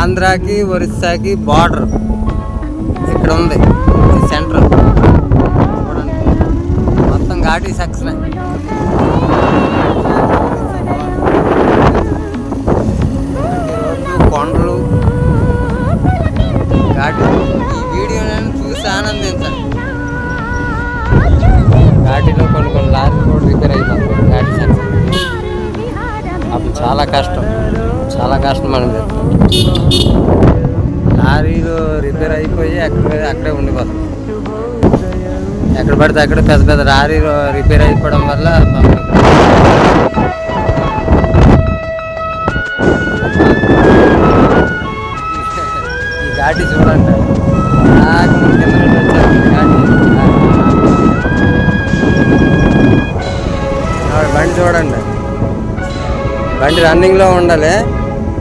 ఆంధ్రాకి ఒరిస్సాకి బార్డర్ ఇక్కడ ఉంది ఈ సెంటర్. మొత్తం ఘాటీ సెక్షన్. కొండలు ఘాటి. ఈ వీడియో నేను చూసి ఆనందించాను. ఘాటిలో కొన్ని కొన్ని లారీలు కూడా రిపేర్ అయిపోతుంది ఘాటి సెక్షన్ అప్పుడు చాలా కష్టం. చాలా కష్టం అనేది లారీలు రిపేర్ అయిపోయి అక్కడ అక్కడే ఉండిపోతాం. ఎక్కడ పడితే అక్కడ పెద్ద పెద్ద లారీలు రిపేర్ అయిపోవడం వల్ల ఈ ఘాటి చూడండి. బండి చూడండి. బండి రన్నింగ్లో ఉండాలి.